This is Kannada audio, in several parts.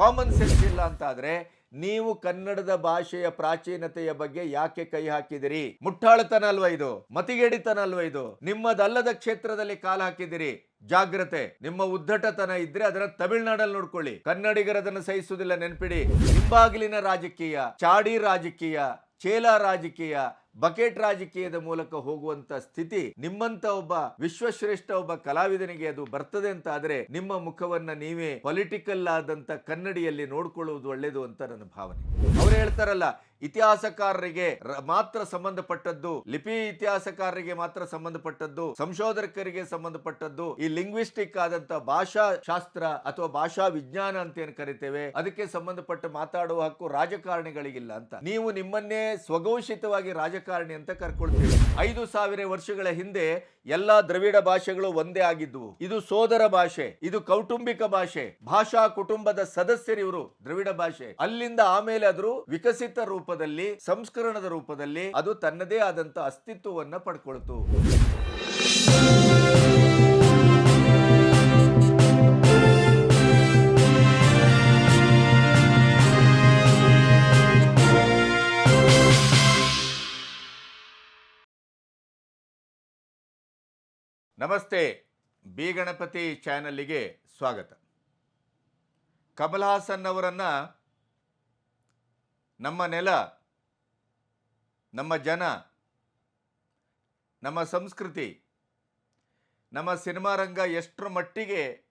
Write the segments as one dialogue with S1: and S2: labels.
S1: ಕಾಮನ್ ಸೆನ್ಸ್ ಇಲ್ಲ ಅಂತ ಆದ್ರೆ ನೀವು ಕನ್ನಡದ ಭಾಷೆಯ ಪ್ರಾಚೀನತೆಯ ಬಗ್ಗೆ ಯಾಕೆ ಕೈ ಹಾಕಿದಿರಿ? ಮುಟ್ಟಾಳತನ ಅಲ್ವಾ ಇದು? ಮತಿಗೇಡಿತನ ಅಲ್ವಾ ಇದು? ನಿಮ್ಮದಲ್ಲದ ಕ್ಷೇತ್ರದಲ್ಲಿ ಕಾಲು ಹಾಕಿದಿರಿ. ಜಾಗ್ರತೆ. ನಿಮ್ಮ ಉದ್ದಟತನ ಇದ್ರೆ ಅದರ ತಮಿಳುನಾಡಲ್ಲಿ ನೋಡ್ಕೊಳ್ಳಿ. ಕನ್ನಡಿಗರದನ್ನು ಸಹಿಸುವುದಿಲ್ಲ, ನೆನ್ಪಿಡಿ. ಹಿಂಬಾಗಿಲಿನ ರಾಜಕೀಯ, ಚಾಡಿ ರಾಜಕೀಯ, ಚೇಲ ರಾಜಕೀಯ ಬಕೆಟ್ ರಾಜಕೀಯದ ಮೂಲಕ ಹೋಗುವಂತ ಸ್ಥಿತಿ ನಿಮ್ಮಂತ ಒಬ್ಬ ವಿಶ್ವಶ್ರೇಷ್ಠ ಒಬ್ಬ ಕಲಾವಿದನಿಗೆ ಅದು ಬರ್ತದೆ ಅಂತ ಆದ್ರೆ ನಿಮ್ಮ ಮುಖವನ್ನ ನೀವೇ ಪೊಲಿಟಿಕಲ್ ಆದಂತ ಕನ್ನಡಿಯಲ್ಲಿ ನೋಡ್ಕೊಳ್ಳುವುದು ಒಳ್ಳೇದು ಅಂತ ನನ್ನ ಭಾವನೆ. ಅವ್ರು ಹೇಳ್ತಾರಲ್ಲ ಇತಿಹಾಸಕಾರರಿಗೆ ಮಾತ್ರ ಸಂಬಂಧಪಟ್ಟದ್ದು, ಲಿಪಿ ಇತಿಹಾಸಕಾರರಿಗೆ ಮಾತ್ರ ಸಂಬಂಧಪಟ್ಟದ್ದು, ಸಂಶೋಧಕರಿಗೆ ಸಂಬಂಧಪಟ್ಟದ್ದು, ಈ ಲಿಂಗ್ವಿಸ್ಟಿಕ್ ಆದಂತ ಭಾಷಾ ಶಾಸ್ತ್ರ ಅಥವಾ ಭಾಷಾ ವಿಜ್ಞಾನ ಅಂತ ಏನ್ ಕರಿತೇವೆ, ಅದಕ್ಕೆ ಸಂಬಂಧಪಟ್ಟ ಮಾತಾಡುವ ಹಕ್ಕು ರಾಜಕಾರಣಿಗಳಿಗಿಲ್ಲ ಅಂತ. ನೀವು ನಿಮ್ಮನ್ನೇ ಸ್ವಘೋಷಿತವಾಗಿ ರಾಜಕಾರಣಿ ಅಂತ ಕರ್ಕೊಳ್ತೀವಿ. ಐದು ಸಾವಿರ ವರ್ಷಗಳ ಹಿಂದೆ ಎಲ್ಲಾ ದ್ರವಿಡ ಭಾಷೆಗಳು ಒಂದೇ ಆಗಿದ್ವು. ಇದು ಸೋದರ ಭಾಷೆ, ಇದು ಕೌಟುಂಬಿಕ ಭಾಷೆ, ಭಾಷಾ ಕುಟುಂಬದ ಸದಸ್ಯರಿವರು ದ್ರವಿಡ ಭಾಷೆ. ಅಲ್ಲಿಂದ ಆಮೇಲೆ ಅದ್ರು ವಿಕಸಿತ ರೂಪದಲ್ಲಿ, ಸಂಸ್ಕರಣದ ರೂಪದಲ್ಲಿ ಅದು ತನ್ನದೇ ಆದಂತ ಅಸ್ತಿತ್ವವನ್ನ ಪಡ್ಕೊಳ್ತು. ನಮಸ್ತೆ, ಬಿ ಗಣಪತಿ ಚಾನಲ್ಲಿಗೆ ಸ್ವಾಗತ. ಕಮಲ್ ಹಾಸನ್ ಅವರನ್ನ ನಮ್ಮ ನೆಲ, ನಮ್ಮ ಜನ, ನಮ್ಮ ಸಂಸ್ಕೃತಿ, ನಮ್ಮ ಸಿನಿಮಾ ರಂಗ ಎಷ್ಟರ ಮಟ್ಟಿಗೆ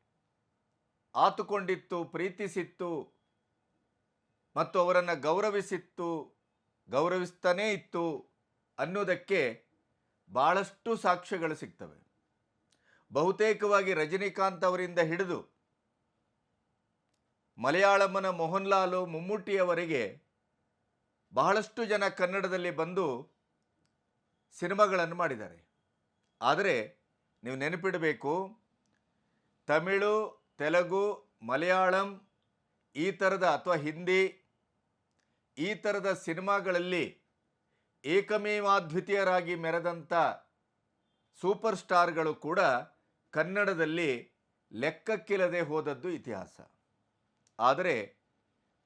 S1: ಆತುಕೊಂಡಿತ್ತು, ಪ್ರೀತಿಸಿತ್ತು, ಮತ್ತು ಅವರನ್ನು ಗೌರವಿಸಿತ್ತು, ಗೌರವಿಸ್ತಾನೇ ಇತ್ತು ಅನ್ನೋದಕ್ಕೆ ಭಾಳಷ್ಟು ಸಾಕ್ಷ್ಯಗಳು ಸಿಗ್ತವೆ. ಬಹುತೇಕವಾಗಿ ರಜನಿಕಾಂತ್ ಅವರಿಂದ ಹಿಡಿದು ಮಲಯಾಳಮನ ಮೋಹನ್ಲಾಲು ಮಮ್ಮೂಟಿಯವರೆಗೆ ಬಹಳಷ್ಟು ಜನ ಕನ್ನಡದಲ್ಲಿ ಬಂದು ಸಿನಿಮಾಗಳನ್ನು ಮಾಡಿದ್ದಾರೆ. ಆದರೆ ನೀವು ನೆನಪಿಡಬೇಕು, ತಮಿಳು, ತೆಲುಗು, ಮಲಯಾಳಂ, ಈ ಥರದ ಅಥವಾ ಹಿಂದಿ, ಈ ಥರದ ಸಿನಿಮಾಗಳಲ್ಲಿ ಏಕಮೇವಾದ್ವಿತೀಯರಾಗಿ ಮೆರೆದಂಥ ಸೂಪರ್ ಸ್ಟಾರ್ಗಳು ಕೂಡ ಕನ್ನಡದಲ್ಲಿ ಲೆಕ್ಕಕ್ಕಿಲ್ಲದೆ ಹೋದದ್ದು ಇತಿಹಾಸ. ಆದರೆ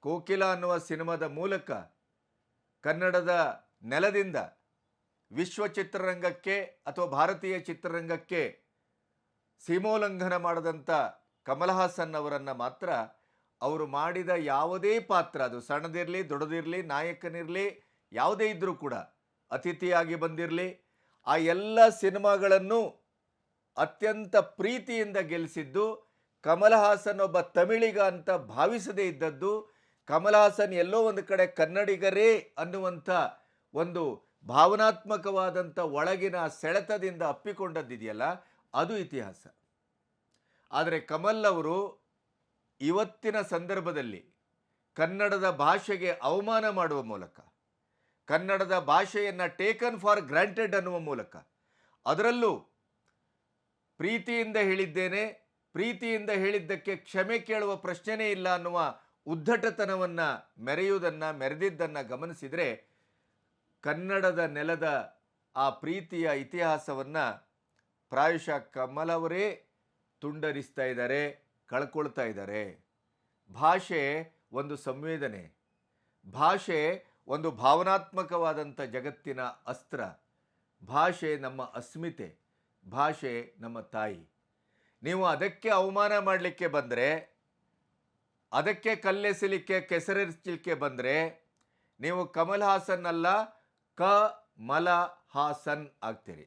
S1: ಕೋಕಿಲ ಅನ್ನುವ ಸಿನಿಮಾದ ಮೂಲಕ ಕನ್ನಡದ ನೆಲದಿಂದ ವಿಶ್ವ ಚಿತ್ರರಂಗಕ್ಕೆ ಅಥವಾ ಭಾರತೀಯ ಚಿತ್ರರಂಗಕ್ಕೆ ಸೀಮೋಲ್ಲಂಘನ ಮಾಡದಂಥ ಕಮಲ್ ಹಾಸನ್ ಅವರನ್ನು ಮಾತ್ರ ಅವರು ಮಾಡಿದ ಯಾವುದೇ ಪಾತ್ರ, ಅದು ಸಣ್ಣದಿರಲಿ, ದೊಡ್ಡದಿರಲಿ, ನಾಯಕನಿರಲಿ, ಯಾವುದೇ ಇದ್ದರೂ ಕೂಡ, ಅತಿಥಿಯಾಗಿ ಬಂದಿರಲಿ, ಆ ಎಲ್ಲ ಸಿನಿಮಾಗಳನ್ನು ಅತ್ಯಂತ ಪ್ರೀತಿಯಿಂದ ಗೆಲ್ಲಿಸಿದ್ದು ಕಮಲ್ ಹಾಸನ್ ಒಬ್ಬ ತಮಿಳಿಗ ಅಂತ ಭಾವಿಸದೇ ಇದ್ದದ್ದು ಕಮಲ್ ಹಾಸನ್ ಎಲ್ಲೋ ಒಂದು ಕಡೆ ಕನ್ನಡಿಗರೇ ಅನ್ನುವಂಥ ಒಂದು ಭಾವನಾತ್ಮಕವಾದಂಥ ಒಳಗಿನ ಸೆಳೆತದಿಂದ ಅಪ್ಪಿಕೊಂಡದ್ದಿದೆಯಲ್ಲ, ಅದು ಇತಿಹಾಸ. ಆದರೆ ಕಮಲ್ ಅವರು ಇವತ್ತಿನ ಸಂದರ್ಭದಲ್ಲಿ ಕನ್ನಡದ ಭಾಷೆಗೆ ಅವಮಾನ ಮಾಡುವ ಮೂಲಕ, ಕನ್ನಡದ ಭಾಷೆಯನ್ನು ಟೇಕನ್ ಫಾರ್ ಗ್ರಾಂಟೆಡ್ ಅನ್ನುವ ಮೂಲಕ, ಅದರಲ್ಲೂ ಪ್ರೀತಿಯಿಂದ ಹೇಳಿದ್ದೇನೆ, ಪ್ರೀತಿಯಿಂದ ಹೇಳಿದ್ದಕ್ಕೆ ಕ್ಷಮೆ ಕೇಳುವ ಪ್ರಶ್ನೆನೇ ಇಲ್ಲ ಅನ್ನುವ ಉದ್ದಟತನವನ್ನು ಮೆರೆಯುವುದನ್ನು, ಮೆರೆದಿದ್ದನ್ನು ಗಮನಿಸಿದರೆ ಕನ್ನಡದ ನೆಲದ ಆ ಪ್ರೀತಿಯ ಇತಿಹಾಸವನ್ನು ಪ್ರಾಯಶಃ ಕಮಲ್ ಅವರೇ ತುಂಡರಿಸ್ತಾ ಇದ್ದಾರೆ, ಕಳ್ಕೊಳ್ತಾ ಇದ್ದಾರೆ. ಭಾಷೆ ಒಂದು ಸಂವೇದನೆ. ಭಾಷೆ ಒಂದು ಭಾವನಾತ್ಮಕವಾದಂಥ ಜಗತ್ತಿನ ಅಸ್ತ್ರ. ಭಾಷೆ ನಮ್ಮ ಅಸ್ಮಿತೆ. ಭಾಷೆ ನಮ್ಮ ತಾಯಿ. ನೀವು ಅದಕ್ಕೆ ಅವಮಾನ ಮಾಡಲಿಕ್ಕೆ ಬಂದರೆ ಅದಕ್ಕೆ ಕಲ್ಲೆಸಲಿಕ್ಕೆ, ಕೆಸರೆಸಲಿಕ್ಕೆ ಬಂದರೆ ನೀವು ಕಮಲ್ ಹಾಸನ್ ಅಲ್ಲ ಕ ಮಲ ಹಾಸನ್ ಆಗ್ತೀರಿ.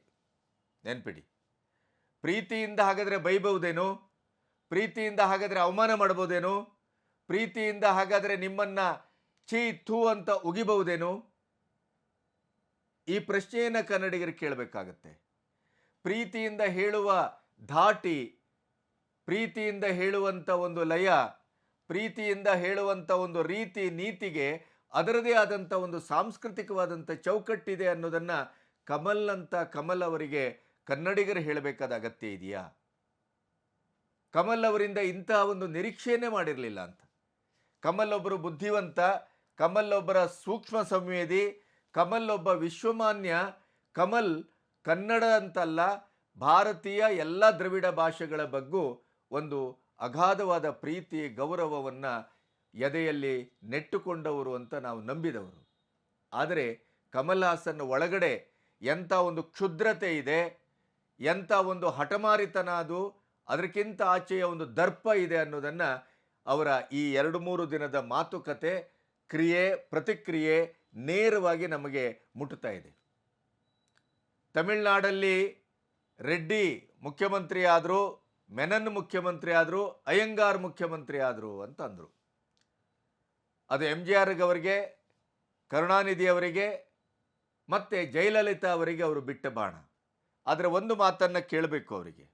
S1: ನೆನ್ಪಿಡಿ. ಪ್ರೀತಿಯಿಂದ ಹಾಗಾದರೆ ಬೈಬಹುದೇನು ಪ್ರೀತಿಯಿಂದ ಹಾಗಾದರೆ ಅವಮಾನ ಮಾಡ್ಬೋದೇನು? ಪ್ರೀತಿಯಿಂದ ಹಾಗಾದರೆ ನಿಮ್ಮನ್ನು ಚೀ ಥೂ ಅಂತ ಉಗಿಬಹುದೇನು ಈ ಪ್ರಶ್ನೆಯನ್ನು ಕನ್ನಡಿಗರು ಕೇಳಬೇಕಾಗತ್ತೆ. ಪ್ರೀತಿಯಿಂದ ಹೇಳುವ ಧಾಟಿ, ಪ್ರೀತಿಯಿಂದ ಹೇಳುವಂಥ ಒಂದು ಲಯ ಪ್ರೀತಿಯಿಂದ ಹೇಳುವಂಥ ಒಂದು ರೀತಿ, ನೀತಿಗೆ ಅದರದೇ ಆದಂಥ ಒಂದು ಸಾಂಸ್ಕೃತಿಕವಾದಂಥ ಚೌಕಟ್ಟಿದೆ ಅನ್ನೋದನ್ನು ಕಮಲ್ ಅಂತ ಕಮಲ್ ಅವರಿಗೆ ಕನ್ನಡಿಗರು ಹೇಳಬೇಕಾದ ಅಗತ್ಯ ಇದೆಯಾ? ಕಮಲ್ ಅವರಿಂದ ಇಂತಹ ಒಂದು ನಿರೀಕ್ಷೆಯನ್ನೇ ಮಾಡಿರಲಿಲ್ಲ ಅಂತ. ಕಮಲ್ ಒಬ್ಬರು ಬುದ್ಧಿವಂತ, ಕಮಲ್ ಒಬ್ಬರ ಸೂಕ್ಷ್ಮ ಸಂವೇದಿ, ಕಮಲ್ ಒಬ್ಬ ವಿಶ್ವಮಾನ್ಯ, ಕಮಲ್ ಕನ್ನಡ ಅಂತಲ್ಲ, ಭಾರತೀಯ ಎಲ್ಲ ದ್ರವಿಡ ಭಾಷೆಗಳ ಬಗ್ಗೂ ಒಂದು ಅಗಾಧವಾದ ಪ್ರೀತಿ, ಗೌರವವನ್ನು ಎದೆಯಲ್ಲಿ ನೆಟ್ಟುಕೊಂಡವರು ಅಂತ ನಾವು ನಂಬಿದವರು. ಆದರೆ ಕಮಲ್ ಹಾಸನ್ ಒಳಗಡೆ ಎಂಥ ಒಂದು ಕ್ಷುದ್ರತೆ ಇದೆ ಎಂಥ ಒಂದು ಹಠಮಾರಿತನ ಅದು, ಅದಕ್ಕಿಂತ ಆಚೆಯ ಒಂದು ದರ್ಪ ಇದೆ ಅನ್ನೋದನ್ನು ಅವರ ಈ ಎರಡು ಮೂರು ದಿನದ ಮಾತುಕತೆ, ಕ್ರಿಯೆ, ಪ್ರತಿಕ್ರಿಯೆ ನೇರವಾಗಿ ನಮಗೆ ಮುಟ್ಟುತ್ತಾ ಇದೆ. ತಮಿಳುನಾಡಲ್ಲಿ ರೆಡ್ಡಿ ಮುಖ್ಯಮಂತ್ರಿ ಆದರು ಮೆನನ್ ಮುಖ್ಯಮಂತ್ರಿ ಆದರು, ಅಯ್ಯಂಗಾರ್ ಮುಖ್ಯಮಂತ್ರಿ ಆದರು ಅಂತ ಅಂದರು. ಅದು ಎಂ ಜಿ ಆರ್ಗವರಿಗೆ ಕರುಣಾನಿಧಿ ಅವರಿಗೆ, ಮತ್ತು ಜಯಲಲಿತಾ ಅವರಿಗೆ ಅವರು ಬಿಟ್ಟ ಬಾಣ. ಆದರೆ ಒಂದು ಮಾತನ್ನು ಕೇಳಬೇಕು ಅವರಿಗೆ.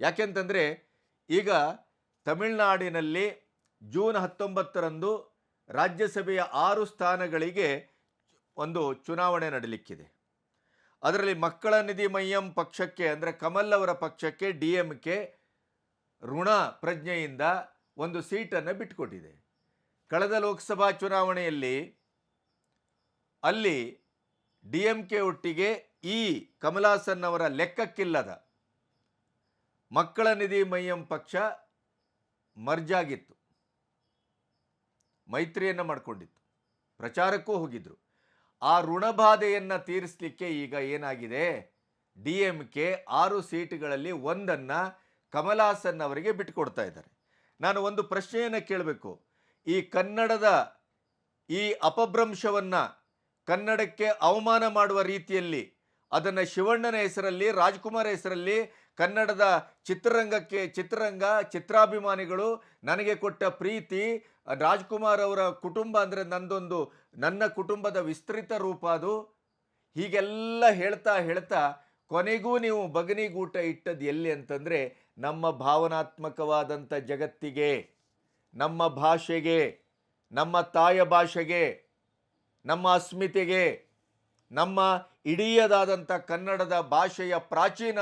S1: ಯಾಕೆಂತಂದರೆ, ಈಗ ತಮಿಳುನಾಡಿನಲ್ಲಿ ಜೂನ್ ಹತ್ತೊಂಬತ್ತರಂದು ರಾಜ್ಯಸಭೆಯ ಆರು ಸ್ಥಾನಗಳಿಗೆ ಒಂದು ಚುನಾವಣೆ ನಡೀಲಿಕ್ಕಿದೆ. ಅದರಲ್ಲಿ ಮಕ್ಕಳ ನಿಧಿ ಮಯ್ಯಂ ಪಕ್ಷಕ್ಕೆ, ಅಂದರೆ ಕಮಲ್ ಅವರ ಪಕ್ಷಕ್ಕೆ ಡಿ ಎಂ ಕೆ ಋಣ ಪ್ರಜ್ಞೆಯಿಂದ ಒಂದು ಸೀಟನ್ನು ಬಿಟ್ಟುಕೊಟ್ಟಿದೆ. ಕಳೆದ ಲೋಕಸಭಾ ಚುನಾವಣೆಯಲ್ಲಿ ಅಲ್ಲಿ ಡಿ ಎಂ ಕೆ ಒಟ್ಟಿಗೆ ಈ ಕಮಲಾಸನ್ ಅವರ ಲೆಕ್ಕಕ್ಕಿಲ್ಲದ ಮಕ್ಕಳ ನಿಧಿ ಮಯ್ಯಂ ಪಕ್ಷ ಮರ್ಜಾಗಿತ್ತು. ಮೈತ್ರಿಯನ್ನು ಮಾಡಿಕೊಂಡಿತ್ತು. ಪ್ರಚಾರಕ್ಕೂ ಹೋಗಿದ್ರು. ಆ ಋಣಬಾಧೆಯನ್ನು ತೀರಿಸಲಿಕ್ಕೆ ಈಗ ಏನಾಗಿದೆ? ಡಿ ಎಂ ಕೆ ಆರು ಸೀಟುಗಳಲ್ಲಿ ಒಂದನ್ನು ಕಮಲಾಸನ್ ಅವರಿಗೆ ಬಿಟ್ಟುಕೊಡ್ತಾ ಇದ್ದಾರೆ. ನಾನು ಒಂದು ಪ್ರಶ್ನೆಯನ್ನು ಕೇಳಬೇಕು. ಈ ಕನ್ನಡದ ಈ ಅಪಭ್ರಂಶವನ್ನು ಕನ್ನಡಕ್ಕೆ ಅವಮಾನ ಮಾಡುವ ರೀತಿಯಲ್ಲಿ ಅದನ್ನು ಶಿವಣ್ಣನ ಹೆಸರಲ್ಲಿ, ರಾಜ್ಕುಮಾರ್ ಹೆಸರಲ್ಲಿ, ಕನ್ನಡದ ಚಿತ್ರರಂಗಕ್ಕೆ ಚಿತ್ರರಂಗ, ಚಿತ್ರಾಭಿಮಾನಿಗಳು ನನಗೆ ಕೊಟ್ಟ ಪ್ರೀತಿ, ರಾಜ್ಕುಮಾರ್ ಅವರ ಕುಟುಂಬ ಅಂದರೆ ನಂದೊಂದು ನನ್ನ ಕುಟುಂಬದ ವಿಸ್ತೃತ ರೂಪ ಅದು. ಹೀಗೆಲ್ಲ ಹೇಳ್ತಾ ಹೇಳ್ತಾ ಕೊನೆಗೂ ನೀವು ಬಗನಿಗೂಟ ಇಟ್ಟದ್ದು ಎಲ್ಲಿ ಅಂತಂದರೆ ನಮ್ಮ ಭಾವನಾತ್ಮಕವಾದಂಥ ಜಗತ್ತಿಗೆ, ನಮ್ಮ ಭಾಷೆಗೆ, ನಮ್ಮ ತಾಯ ಭಾಷೆಗೆ, ನಮ್ಮ ಅಸ್ಮಿತೆಗೆ, ನಮ್ಮ ಇಡೀಯದಾದಂಥ ಕನ್ನಡದ ಭಾಷೆಯ ಪ್ರಾಚೀನ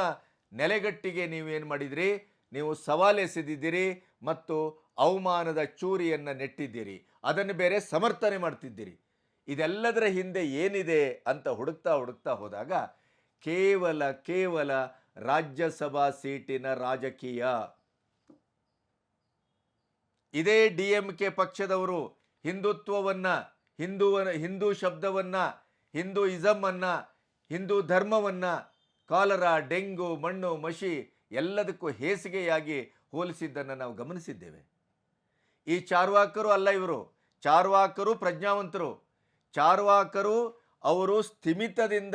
S1: ನೆಲೆಗಟ್ಟಿಗೆ ನೀವೇನು ಮಾಡಿದಿರಿ? ನೀವು ಸವಾಲೆಸೆದಿದ್ದೀರಿ ಮತ್ತು ಅವಮಾನದ ಚೂರಿಯನ್ನು ನೆಟ್ಟಿದ್ದೀರಿ. ಅದನ್ನು ಬೇರೆ ಸಮರ್ಥನೆ ಮಾಡ್ತಿದ್ದೀರಿ. ಇದೆಲ್ಲದರ ಹಿಂದೆ ಏನಿದೆ ಅಂತ ಹುಡುಕ್ತಾ ಹುಡುಕ್ತಾ ಹೋದಾಗ ಕೇವಲ ಕೇವಲ ರಾಜ್ಯಸಭಾ ಸೀಟಿನ ರಾಜಕೀಯ. ಇದೇ ಡಿ ಎಂ ಕೆ ಪಕ್ಷದವರು ಹಿಂದುತ್ವವನ್ನು ಹಿಂದೂವ ಹಿಂದೂ ಶಬ್ದವನ್ನು, ಹಿಂದೂ ಇಸಮನ್ನು ಹಿಂದೂ ಧರ್ಮವನ್ನು, ಕಾಲರ, ಡೆಂಗು, ಮಣ್ಣು ಮಷಿ ಎಲ್ಲದಕ್ಕೂ ಹೇಸಿಗೆಯಾಗಿ ಹೋಲಿಸಿದ್ದನ್ನು ನಾವು ಗಮನಿಸಿದ್ದೇವೆ. ಈ ಚಾರ್ವಾಕರು ಅಲ್ಲ ಇವರು. ಚಾರ್ವಾಕರು ಪ್ರಜ್ಞಾವಂತರು. ಚಾರ್ವಾಕರು ಅವರು ಸ್ಥಿಮಿತದಿಂದ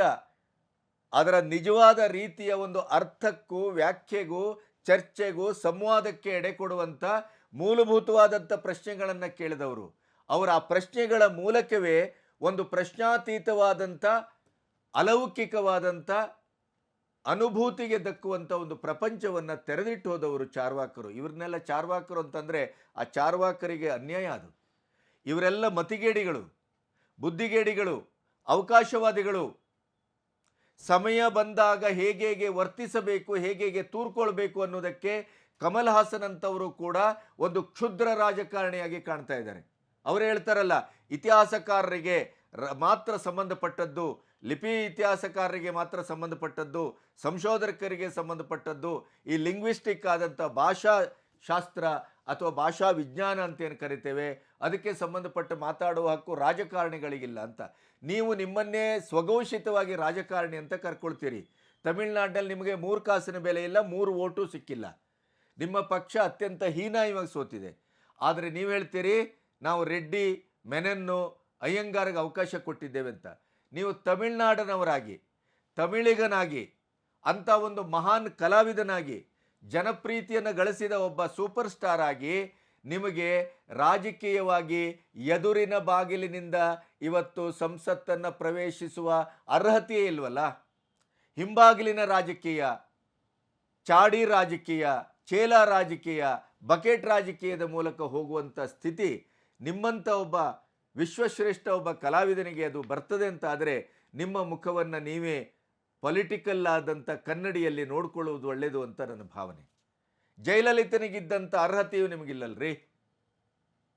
S1: ಅದರ ನಿಜವಾದ ರೀತಿಯ ಒಂದು ಅರ್ಥಕ್ಕೂ ವ್ಯಾಖ್ಯೆಗೂ ಚರ್ಚೆಗೂ ಸಂವಾದಕ್ಕೆ ಎಡೆ ಕೊಡುವಂಥ ಮೂಲಭೂತವಾದಂಥ ಪ್ರಶ್ನೆಗಳನ್ನು ಕೇಳಿದವರು. ಅವರ ಆ ಪ್ರಶ್ನೆಗಳ ಮೂಲಕವೇ ಒಂದು ಪ್ರಶ್ನಾತೀತವಾದಂಥ, ಅಲೌಕಿಕವಾದಂಥ, ಅನುಭೂತಿಗೆ ದಕ್ಕುವಂಥ ಒಂದು ಪ್ರಪಂಚವನ್ನು ತೆರೆದಿಟ್ಟು ಹೋದವರು ಚಾರ್ವಾಕರು. ಇವ್ರನ್ನೆಲ್ಲ ಚಾರ್ವಾಕರು ಅಂತಂದರೆ ಆ ಚಾರ್ವಾಕರಿಗೆ ಅನ್ಯಾಯ ಅದು. ಇವರೆಲ್ಲ ಮತಿಗೇಡಿಗಳು. ಬುದ್ಧಿಗೇಡಿಗಳು, ಅವಕಾಶವಾದಿಗಳು, ಸಮಯ ಬಂದಾಗ ಹೇಗೆ ವರ್ತಿಸಬೇಕು, ಹೇಗೆ ತೂರ್ಕೊಳ್ಬೇಕು ಅನ್ನೋದಕ್ಕೆ ಕಮಲ್ ಹಾಸನ್ ಅಂತವರು ಕೂಡ ಒಂದು ಕ್ಷುದ್ರ ರಾಜಕಾರಣಿಯಾಗಿ ಕಾಣ್ತಾ ಇದ್ದಾರೆ. ಅವರು ಹೇಳ್ತಾರಲ್ಲ, ಇತಿಹಾಸಕಾರರಿಗೆ ಮಾತ್ರ ಸಂಬಂಧಪಟ್ಟದ್ದು, ಲಿಪಿ ಇತಿಹಾಸಕಾರರಿಗೆ ಮಾತ್ರ ಸಂಬಂಧಪಟ್ಟದ್ದು, ಸಂಶೋಧಕರಿಗೆ ಸಂಬಂಧಪಟ್ಟದ್ದು, ಈ ಲಿಂಗ್ವಿಸ್ಟಿಕ್ ಆದಂಥ ಭಾಷಾ ಶಾಸ್ತ್ರ ಅಥವಾ ಭಾಷಾ ವಿಜ್ಞಾನ ಅಂತ ಏನು ಕರಿತೇವೆ, ಅದಕ್ಕೆ ಸಂಬಂಧಪಟ್ಟ ಮಾತಾಡುವ ಹಕ್ಕು ರಾಜಕಾರಣಿಗಳಿಗಿಲ್ಲ ಅಂತ. ನೀವು ನಿಮ್ಮನ್ನೇ ಸ್ವಘೋಷಿತವಾಗಿ ರಾಜಕಾರಣಿ ಅಂತ ಕರ್ಕೊಳ್ತೀರಿ. ತಮಿಳ್ನಾಡಿನಲ್ಲಿ ನಿಮಗೆ ಮೂರು ಕಾಸಿನ ಬೆಲೆ ಇಲ್ಲ, ಮೂರು ಓಟು ಸಿಕ್ಕಿಲ್ಲ. ನಿಮ್ಮ ಪಕ್ಷ ಅತ್ಯಂತ ಹೀನಾಯವಾಗಿ ಸೋತಿದೆ. ಆದರೆ ನೀವು ಹೇಳ್ತೀರಿ, ನಾವು ರೆಡ್ಡಿ, ಮೆನನ್ನು, ಅಯ್ಯಂಗಾರಿಗೆ ಅವಕಾಶ ಕೊಟ್ಟಿದ್ದೇವೆ ಅಂತ. ನೀವು ತಮಿಳ್ನಾಡಿನವರಾಗಿ, ತಮಿಳಿಗನಾಗಿ, ಅಂಥ ಒಂದು ಮಹಾನ್ ಕಲಾವಿದನಾಗಿ ಜನಪ್ರೀತಿಯನ್ನು ಗಳಿಸಿದ ಒಬ್ಬ ಸೂಪರ್ ಸ್ಟಾರ್ ಆಗಿ ನಿಮಗೆ ರಾಜಕೀಯವಾಗಿ ಎದುರಿನ ಬಾಗಿಲಿನಿಂದ ಇವತ್ತು ಸಂಸತ್ತನ್ನು ಪ್ರವೇಶಿಸುವ ಅರ್ಹತೆಯೇ ಇಲ್ವಲ್ಲ? ಹಿಂಬಾಗಿಲಿನ ರಾಜಕೀಯ, ಚಾಡಿ ರಾಜಕೀಯ, ಚೇಲ ರಾಜಕೀಯ, ಬಕೆಟ್ ರಾಜಕೀಯದ ಮೂಲಕ ಹೋಗುವಂಥ ಸ್ಥಿತಿ ನಿಮ್ಮಂಥ ಒಬ್ಬ ವಿಶ್ವಶ್ರೇಷ್ಠ ಒಬ್ಬ ಕಲಾವಿದನಿಗೆ ಅದು ಬರ್ತದೆ ಅಂತಾದರೆ ನಿಮ್ಮ ಮುಖವನ್ನು ನೀವೇ ಪೊಲಿಟಿಕಲ್ ಆದಂಥ ಕನ್ನಡಿಯಲ್ಲಿ ನೋಡ್ಕೊಳ್ಳುವುದು ಒಳ್ಳೆಯದು ಅಂತ ನನ್ನ ಭಾವನೆ. ಜಯಲಲಿತನಿಗಿದ್ದಂಥ ಅರ್ಹತೆಯು ನಿಮಗಿಲ್ಲಲ್ರಿ?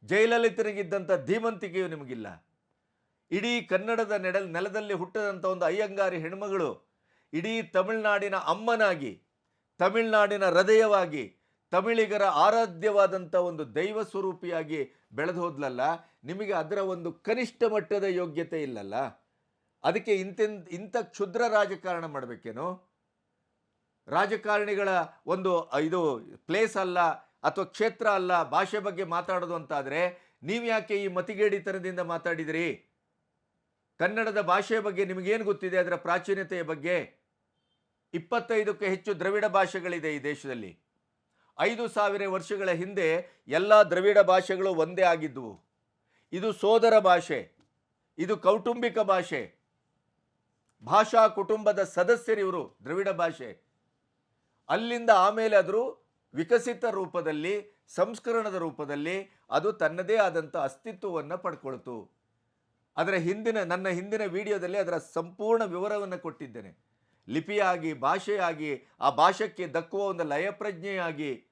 S1: ಜಯಲಲಿತನಿಗಿದ್ದಂಥ ಧೀಮಂತಿಕೆಯು ನಿಮಗಿಲ್ಲ. ಇಡೀ ಕನ್ನಡದ ನೆಡಲ್, ನೆಲದಲ್ಲಿ ಹುಟ್ಟದಂಥ ಒಂದು ಅಯ್ಯಂಗಾರಿ ಹೆಣ್ಮಗಳು ಇಡೀ ತಮಿಳುನಾಡಿನ ಅಮ್ಮನಾಗಿ, ತಮಿಳುನಾಡಿನ ಹೃದಯವಾಗಿ, ತಮಿಳಿಗರ ಆರಾಧ್ಯವಾದಂಥ ಒಂದು ದೈವ ಸ್ವರೂಪಿಯಾಗಿ ಬೆಳೆದು ಹೋದ್ಲಲ್ಲ ನಿಮಗೆ ಅದರ ಒಂದು ಕನಿಷ್ಠ ಮಟ್ಟದ ಯೋಗ್ಯತೆ ಇಲ್ಲಲ್ಲ? ಅದಕ್ಕೆ ಇಂತಿನ್, ಇಂಥ ಕ್ಷುದ್ರ ರಾಜಕಾರಣ ಮಾಡಬೇಕೇನು? ರಾಜಕಾರಣಿಗಳ ಒಂದು, ಇದು ಪ್ಲೇಸ್ ಅಲ್ಲ ಅಥವಾ ಕ್ಷೇತ್ರ ಅಲ್ಲ, ಭಾಷೆ ಬಗ್ಗೆ ಮಾತಾಡೋದು ಅಂತಾದರೆ ನೀವು ಯಾಕೆ ಈ ಮತಿಗೇಡಿತನದಿಂದ ಮಾತಾಡಿದಿರಿ? ಕನ್ನಡದ ಭಾಷೆಯ ಬಗ್ಗೆ ನಿಮಗೇನು ಗೊತ್ತಿದೆ? ಅದರ ಪ್ರಾಚೀನತೆಯ ಬಗ್ಗೆ? ಇಪ್ಪತ್ತೈದಕ್ಕೆ ಹೆಚ್ಚು ದ್ರವಿಡ ಭಾಷೆಗಳಿದೆ ಈ ದೇಶದಲ್ಲಿ. ಐದು ಸಾವಿರ ವರ್ಷಗಳ ಹಿಂದೆ ಎಲ್ಲ ದ್ರವಿಡ ಭಾಷೆಗಳು ಒಂದೇ ಆಗಿದ್ದುವು ಇದು ಸೋದರ ಭಾಷೆ. ಇದು ಕೌಟುಂಬಿಕ ಭಾಷೆ. ಭಾಷಾ ಕುಟುಂಬದ ಸದಸ್ಯರಿವರು ದ್ರವಿಡ ಭಾಷೆ. ಅಲ್ಲಿಂದ ಆಮೇಲೆ ಆದರೂ ವಿಕಸಿತ ರೂಪದಲ್ಲಿ, ಸಂಸ್ಕರಣದ ರೂಪದಲ್ಲಿ ಅದು ತನ್ನದೇ ಆದಂಥ ಅಸ್ತಿತ್ವವನ್ನು ಪಡ್ಕೊಳ್ತು. ಅದರ ಹಿಂದಿನ, ನನ್ನ ಹಿಂದಿನ ವಿಡಿಯೋದಲ್ಲಿ ಅದರ ಸಂಪೂರ್ಣ ವಿವರವನ್ನು ಕೊಟ್ಟಿದ್ದೇನೆ. ಲಿಪಿಯಾಗಿ, ಭಾಷೆಯಾಗಿ, ಆ ಭಾಷೆಗೆ ದಕ್ಕುವ ಒಂದು ಲಯಪ್ರಜ್ಞೆಯಾಗಿ,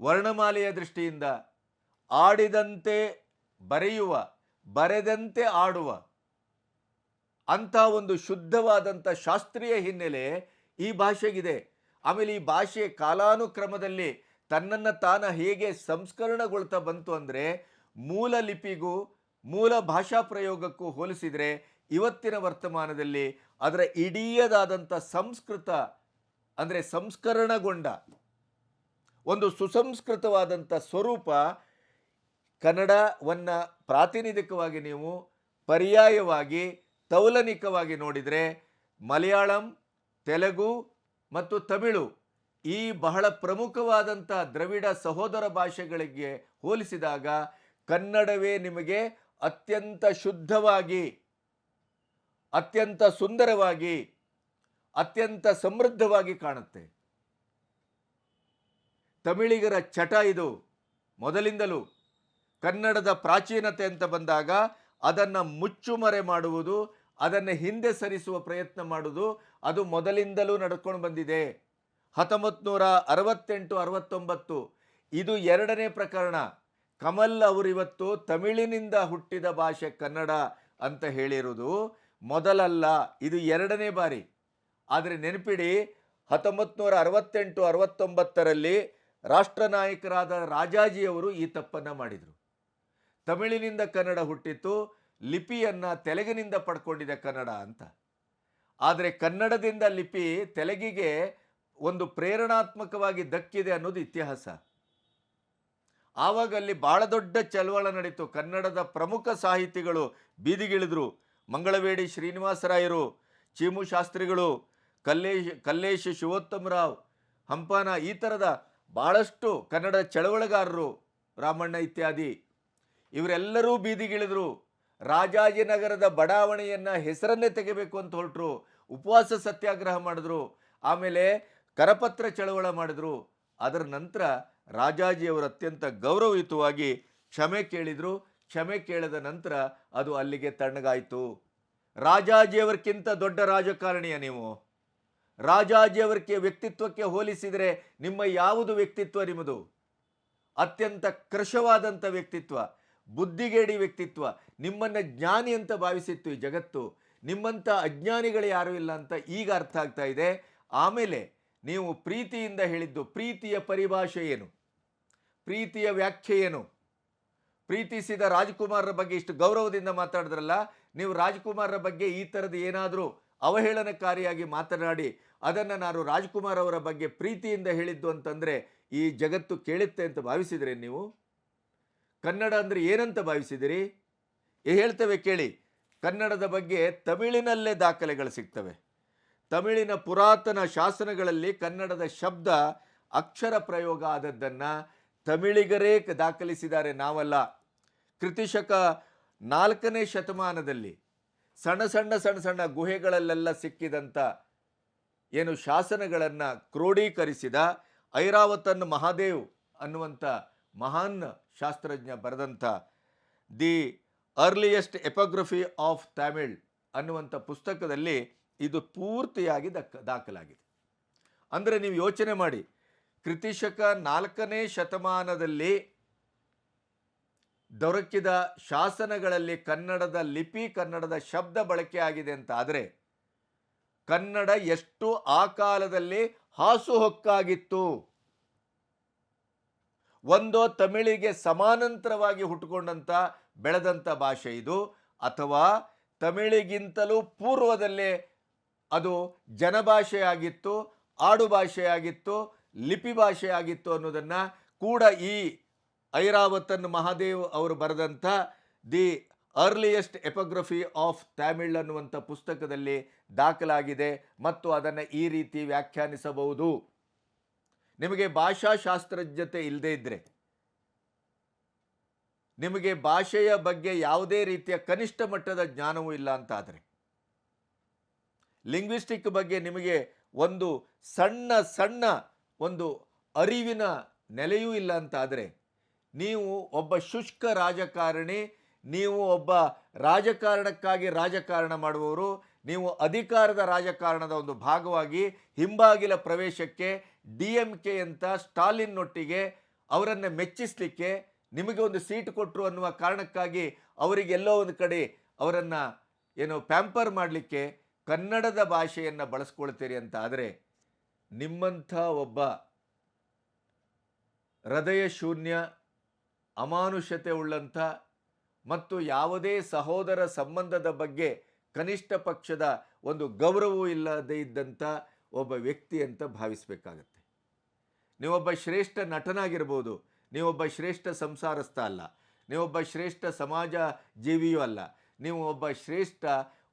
S1: ವರ್ಣಮಾಲೆಯ ದೃಷ್ಟಿಯಿಂದ ಆಡಿದಂತೆ ಬರೆಯುವ, ಬರೆದಂತೆ ಆಡುವ ಅಂಥ ಒಂದು ಶುದ್ಧವಾದಂಥ ಶಾಸ್ತ್ರೀಯ ಹಿನ್ನೆಲೆ ಈ ಭಾಷೆಗಿದೆ. ಆಮೇಲೆ ಈ ಭಾಷೆ ಕಾಲಾನುಕ್ರಮದಲ್ಲಿ ತನ್ನನ್ನು ತಾನ ಹೇಗೆ ಸಂಸ್ಕರಣಗೊಳ್ತಾ ಬಂತು ಅಂದರೆ ಮೂಲ ಲಿಪಿಗೂ ಮೂಲ ಭಾಷಾ ಪ್ರಯೋಗಕ್ಕೂ ಹೋಲಿಸಿದರೆ ಇವತ್ತಿನ ವರ್ತಮಾನದಲ್ಲಿ ಅದರ ಇಡೀಯದಾದಂಥ ಸಂಸ್ಕೃತ ಅಂದರೆ ಸಂಸ್ಕರಣಗೊಂಡ ಒಂದು ಸುಸಂಸ್ಕೃತವಾದಂಥ ಸ್ವರೂಪ ಕನ್ನಡವನ್ನು ಪ್ರಾತಿನಿಧಿಕವಾಗಿ ನೀವು ಪರ್ಯಾಯವಾಗಿ ತೌಲನಿಕವಾಗಿ ನೋಡಿದರೆ ಮಲಯಾಳಂ, ತೆಲುಗು ಮತ್ತು ತಮಿಳು ಈ ಬಹಳ ಪ್ರಮುಖವಾದಂಥ ದ್ರವಿಡ ಸಹೋದರ ಭಾಷೆಗಳಿಗೆ ಹೋಲಿಸಿದಾಗ ಕನ್ನಡವೇ ನಿಮಗೆ ಅತ್ಯಂತ ಶುದ್ಧವಾಗಿ, ಅತ್ಯಂತ ಸುಂದರವಾಗಿ, ಅತ್ಯಂತ ಸಮೃದ್ಧವಾಗಿ ಕಾಣುತ್ತೆ. ತಮಿಳಿಗರ ಚಟ ಇದು ಮೊದಲಿಂದಲೂ. ಕನ್ನಡದ ಪ್ರಾಚೀನತೆ ಅಂತ ಬಂದಾಗ ಅದನ್ನು ಮುಚ್ಚುಮರೆ ಮಾಡುವುದು ಅದನ್ನು ಹಿಂದೆ ಸರಿಸುವ ಪ್ರಯತ್ನ ಮಾಡುವುದು ಅದು ಮೊದಲಿಂದಲೂ ನಡ್ಕೊಂಡು ಬಂದಿದೆ. ಹತ್ತೊಂಬತ್ತು ನೂರ ಅರವತ್ತೆಂಟು ಅರವತ್ತೊಂಬತ್ತು, ಇದು ಎರಡನೇ ಪ್ರಕರಣ. ಕಮಲ್ ಅವರಿವತ್ತು ತಮಿಳಿನಿಂದ ಹುಟ್ಟಿದ ಭಾಷೆ ಕನ್ನಡ ಅಂತ ಹೇಳಿರುವುದು. ಮೊದಲಲ್ಲ, ಇದು ಎರಡನೇ ಬಾರಿ. ಆದರೆ ನೆನಪಿಡಿ ಹತ್ತೊಂಬತ್ತು ನೂರ ಅರವತ್ತೆಂಟು ಅರವತ್ತೊಂಬತ್ತರಲ್ಲಿ ರಾಷ್ಟ್ರ ನಾಯಕರಾದ ರಾಜಾಜಿಯವರು ಈ ತಪ್ಪನ್ನು ಮಾಡಿದರು. ತಮಿಳಿನಿಂದ ಕನ್ನಡ ಹುಟ್ಟಿತ್ತು. ಲಿಪಿಯನ್ನು ತೆಲುಗಿನಿಂದ ಪಡ್ಕೊಂಡಿದೆ ಕನ್ನಡ ಅಂತ. ಆದರೆ ಕನ್ನಡದಿಂದ ಲಿಪಿ ತೆಲುಗಿಗೆ ಒಂದು ಪ್ರೇರಣಾತ್ಮಕವಾಗಿ ದಕ್ಕಿದೆ ಅನ್ನೋದು ಇತಿಹಾಸ. ಆವಾಗ ಅಲ್ಲಿ ಬಹಳ ದೊಡ್ಡ ಚಳವಳ ನಡೀತು. ಕನ್ನಡದ ಪ್ರಮುಖ ಸಾಹಿತಿಗಳು ಬೀದಿಗಿಳಿದ್ರು. ಮಂಗಳವೇಡಿ ಶ್ರೀನಿವಾಸರಾಯರು, ಚೀಮು ಶಾಸ್ತ್ರಿಗಳು, ಕಲ್ಲೇಶ್ ಕಲ್ಲೇಶ್ ಶಿವೋತ್ತಮರಾವ್ ಹಂಪಾನ ಈ ಥರದ ಭಾಳಷ್ಟು ಕನ್ನಡ ಚಳವಳಿಗಾರರು ರಾಮಣ್ಣ ಇತ್ಯಾದಿ. ಇವರೆಲ್ಲರೂ ಬೀದಿಗಿಳಿದ್ರು. ರಾಜಾಜಿನಗರದ ಬಡಾವಣೆಯನ್ನು ಹೆಸರನ್ನೇ ತೆಗಿಬೇಕು ಅಂತ ಹೊರಟರು ಉಪವಾಸ ಸತ್ಯಾಗ್ರಹ ಮಾಡಿದ್ರು. ಆಮೇಲೆ ಕರಪತ್ರ ಚಳವಳ ಮಾಡಿದ್ರು. ಅದರ ನಂತರ ರಾಜಾಜಿಯವರು ಅತ್ಯಂತ ಗೌರವಯುತವಾಗಿ ಕ್ಷಮೆ ಕೇಳಿದರು. ಕ್ಷಮೆ ಕೇಳಿದ ನಂತರ ಅದು ಅಲ್ಲಿಗೆ ತಣ್ಣಗಾಯಿತು. ರಾಜಾಜಿಯವರ್ಕಿಂತ ದೊಡ್ಡ ರಾಜಕಾರಣಿಯ ನೀವು. ರಾಜಾಜಿಯವರಿಗೆ ವ್ಯಕ್ತಿತ್ವಕ್ಕೆ ಹೋಲಿಸಿದರೆ ನಿಮ್ಮ ಯಾವುದು ವ್ಯಕ್ತಿತ್ವ ನಿಮ್ಮದು? ಅತ್ಯಂತ ಕೃಶವಾದಂಥ ವ್ಯಕ್ತಿತ್ವ. ಬುದ್ಧಿಗೇಡಿ ವ್ಯಕ್ತಿತ್ವ, ನಿಮ್ಮನ್ನು ಜ್ಞಾನಿ ಅಂತ ಭಾವಿಸಿತ್ತು ಈ ಜಗತ್ತು, ನಿಮ್ಮಂಥ ಅಜ್ಞಾನಿಗಳು ಯಾರೂ ಇಲ್ಲ ಅಂತ ಈಗ ಅರ್ಥ ಆಗ್ತಾ ಇದೆ. ಆಮೇಲೆ ನೀವು ಪ್ರೀತಿಯಿಂದ ಹೇಳಿದ್ದು ಪ್ರೀತಿಯ ಪರಿಭಾಷೆ ಏನು? ಪ್ರೀತಿಯ ವ್ಯಾಖ್ಯೆ ಏನು? ಪ್ರೀತಿಸಿದ ರಾಜ್ಕುಮಾರರ ಬಗ್ಗೆ ಇಷ್ಟು ಗೌರವದಿಂದ ಮಾತಾಡಿದ್ರಲ್ಲ, ನೀವು ರಾಜ್ಕುಮಾರರ ಬಗ್ಗೆ ಈ ಥರದ ಏನಾದರೂ ಅವಹೇಳನಕಾರಿಯಾಗಿ ಮಾತನಾಡಿ, ಅದನ್ನು ನಾನು ರಾಜ್ಕುಮಾರ್ ಅವರ ಬಗ್ಗೆ ಪ್ರೀತಿಯಿಂದ ಹೇಳಿದ್ದು ಅಂತಂದರೆ ಈ ಜಗತ್ತು ಕೇಳುತ್ತೆ ಅಂತ ಭಾವಿಸಿದರೆ ನೀವು? ಕನ್ನಡ ಅಂದರೆ ಏನಂತ ಭಾವಿಸಿದಿರಿ? ಹೇಳ್ತೇವೆ ಕೇಳಿ. ಕನ್ನಡದ ಬಗ್ಗೆ ತಮಿಳಿನಲ್ಲೇ ದಾಖಲೆಗಳು ಸಿಗ್ತವೆ. ತಮಿಳಿನ ಪುರಾತನ ಶಾಸನಗಳಲ್ಲಿ ಕನ್ನಡದ ಶಬ್ದ ಅಕ್ಷರ ಪ್ರಯೋಗ ಆದದ್ದನ್ನು ತಮಿಳಿಗರೇ ದಾಖಲಿಸಿದ್ದಾರೆ ನಾವಲ್ಲ. ಕೃತಿಶಕ ನಾಲ್ಕನೇ ಶತಮಾನದಲ್ಲಿ ಸಣ್ಣ ಸಣ್ಣ ಸಣ್ಣ ಸಣ್ಣ ಗುಹೆಗಳಲ್ಲೆಲ್ಲ ಸಿಕ್ಕಿದಂಥ ಏನು ಶಾಸನಗಳನ್ನು ಕ್ರೋಢೀಕರಿಸಿದ ಐರಾವತನ್ ಮಹಾದೇವ್ ಅನ್ನುವಂಥ ಮಹಾನ್ ಶಾಸ್ತ್ರಜ್ಞ ಬರೆದಂಥ the earliest epigraphy of Tamil ಅನ್ನುವಂಥ ಪುಸ್ತಕದಲ್ಲಿ ಇದು ಪೂರ್ತಿಯಾಗಿ ದಕ್ಕ, ದಾಖಲಾಗಿದೆ. ಅಂದರೆ ನೀವು ಯೋಚನೆ ಮಾಡಿ, ಕೃತಿಶಕ ನಾಲ್ಕನೇ ಶತಮಾನದಲ್ಲಿ ದೊರಕಿದ ಶಾಸನಗಳಲ್ಲಿ ಕನ್ನಡದ ಲಿಪಿ, ಕನ್ನಡದ ಶಬ್ದ ಬಳಕೆ ಆಗಿದೆ ಅಂತ ಆದರೆ, ಕನ್ನಡ ಎಷ್ಟು ಆ ಕಾಲದಲ್ಲಿ ಹಾಸುಹೊಕ್ಕಾಗಿತ್ತು. ಒಂದೋ ತಮಿಳಿಗೆ ಸಮಾನಾಂತರವಾಗಿ ಹುಟ್ಟುಕೊಂಡಂಥ ಬೆಳೆದಂಥ ಭಾಷೆ ಇದು. ಅಥವಾ ತಮಿಳಿಗಿಂತಲೂ ಪೂರ್ವದಲ್ಲೇ ಅದು ಜನಭಾಷೆಯಾಗಿತ್ತು ಆಡು ಭಾಷೆಯಾಗಿತ್ತು ಲಿಪಿ ಭಾಷೆಯಾಗಿತ್ತು ಅನ್ನೋದನ್ನು ಕೂಡ ಈ ಐರಾವತನ್ ಮಹಾದೇವ್ ಅವರು ಬರೆದಂಥ the earliest epigraphy of Tamil ಅನ್ನುವಂಥ ಪುಸ್ತಕದಲ್ಲಿ ದಾಖಲಾಗಿದೆ. ಮತ್ತು ಅದನ್ನು ಈ ರೀತಿ ವ್ಯಾಖ್ಯಾನಿಸಬಹುದು. ನಿಮಗೆ ಭಾಷಾಶಾಸ್ತ್ರಜ್ಞತೆ ಇಲ್ಲದೇ ಇದ್ದರೆ ನಿಮಗೆ ಭಾಷೆಯ ಬಗ್ಗೆ ಯಾವುದೇ ರೀತಿಯ ಕನಿಷ್ಠ ಮಟ್ಟದ ಜ್ಞಾನವೂ ಇಲ್ಲ ಅಂತಾದರೆ, ಲಿಂಗ್ವಿಸ್ಟಿಕ್ ಬಗ್ಗೆ ನಿಮಗೆ ಒಂದು ಸಣ್ಣ ಸಣ್ಣ ಒಂದು ಅರಿವಿನ ನೆಲೆಯೂ ಇಲ್ಲ ಅಂತಾದರೆ, ನೀವು ಒಬ್ಬ ಶುಷ್ಕ ರಾಜಕಾರಣಿ, ನೀವು ಒಬ್ಬ ರಾಜಕಾರಣಕ್ಕಾಗಿ ರಾಜಕಾರಣ ಮಾಡುವವರು ನೀವು ಅಧಿಕಾರದ ರಾಜಕಾರಣದ ಒಂದು ಭಾಗವಾಗಿ ಹಿಂಬಾಗಿಲ ಪ್ರವೇಶಕ್ಕೆ ಡಿ ಎಂ ಕೆ ಅಂತ ಸ್ಟಾಲಿನ್ನೊಟ್ಟಿಗೆ ಅವರನ್ನು ಮೆಚ್ಚಿಸಲಿಕ್ಕೆ ನಿಮಗೆ ಒಂದು ಸೀಟ್ ಕೊಟ್ಟರು ಅನ್ನುವ ಕಾರಣಕ್ಕಾಗಿ ಅವರಿಗೆ ಎಲ್ಲೋ ಒಂದು ಕಡೆ ಅವರನ್ನು ಏನು ಪ್ಯಾಂಪರ್ ಮಾಡಲಿಕ್ಕೆ ಕನ್ನಡದ ಭಾಷೆಯನ್ನು ಬಳಸ್ಕೊಳ್ತೀರಿ ಅಂತ. ಆದರೆ ನಿಮ್ಮಂಥ ಒಬ್ಬ ಹೃದಯ ಶೂನ್ಯ, ಅಮಾನುಷತೆ ಉಳ್ಳಂಥ ಮತ್ತು ಯಾವುದೇ ಸಹೋದರ ಸಂಬಂಧದ ಬಗ್ಗೆ ಕನಿಷ್ಠ ಪಕ್ಷದ ಒಂದು ಗೌರವವೂ ಇಲ್ಲದೇ ಇದ್ದಂಥ ಒಬ್ಬ ವ್ಯಕ್ತಿ ಅಂತ ಭಾವಿಸಬೇಕಾಗತ್ತೆ. ನೀವೊಬ್ಬ ಶ್ರೇಷ್ಠ ನಟನಾಗಿರ್ಬೋದು, ನೀವೊಬ್ಬ ಶ್ರೇಷ್ಠ ಸಂಸಾರಸ್ಥ ಅಲ್ಲ, ನೀವೊಬ್ಬ ಶ್ರೇಷ್ಠ ಸಮಾಜ ಜೀವಿಯೂ ಅಲ್ಲ, ನೀವು ಒಬ್ಬ ಶ್ರೇಷ್ಠ